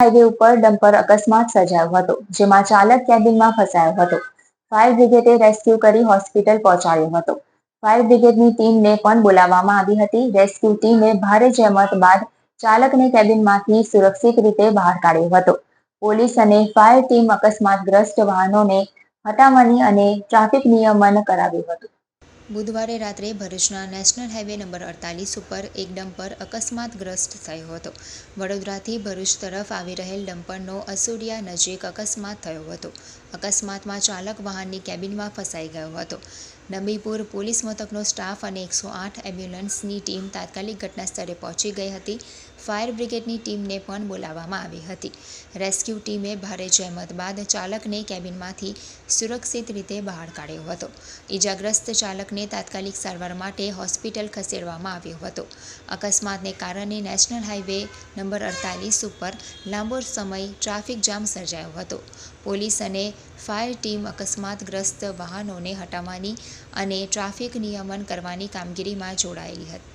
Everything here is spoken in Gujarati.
હાઈવે ઉપર ડમ્પર અકસ્માત સર્જાયો હતો, જેમાં ચાલક કેબિનમાં ફસાયો હતો. ફાયર બ્રિગેડે રેસ્ક્યુ કરી હોસ્પિટલ પહોંચાડ્યો હતો. ફાયર બ્રિગેડની ટીમને પણ બોલાવવામાં આવી હતી. રેસ્ક્યુ ટીમે ભારે જહેમત બાદ ચાલકને કેબિનમાંથી સુરક્ષિત રીતે બહાર કાઢ્યો હતો. પોલીસ અને ફાયર ટીમ અકસ્માતગ્રસ્ત વાહનોને હટાવવાની અને ટ્રાફિક નિયમન કરાવ્યું હતું. બુધવારે રાત્રે ભરૂચના નેશનલ હાઈવે નંબર અડતાલીસ ઉપર એક ડમ્પર અકસ્માતગ્રસ્ત થયો હતો. વડોદરાથી ભરૂચ તરફ આવી રહેલ ડમ્પરનો અસુડિયા નજીક અકસ્માત થયો હતો. અકસ્માતમાં ચાલક વાહનની કેબિનમાં ફસાઈ ગયો હતો. નબીપુર પોલીસ મથકનો સ્ટાફ અને એકસો આઠ એમ્બ્યુલન્સની ટીમ તાત્કાલિક ઘટનાસ્થળે પહોંચી ગઈ હતી. ફાયર બ્રિગેડની ટીમને પણ બોલાવવામાં આવી હતી. રેસ્ક્યુ ટીમે ભારે જહેમત બાદ ચાલકને કેબિનમાંથી સુરક્ષિત રીતે બહાર કાઢ્યો હતો. ઇજાગ્રસ્ત ચાલકને તાત્કાલિક સારવાર માટે હોસ્પિટલ ખસેડવામાં આવ્યો હતો. અકસ્માતને કારણે નેશનલ હાઈવે નંબર અડતાલીસ ઉપર લાંબો સમય ટ્રાફિક જામ સર્જાયો હતો. પોલીસ અને ફાયર ટીમ અકસ્માતગ્રસ્ત વાહનોને હટાવવાની અને ટ્રાફિક નિયમન કરવાની કામગીરીમાં જોડાયેલી હતી.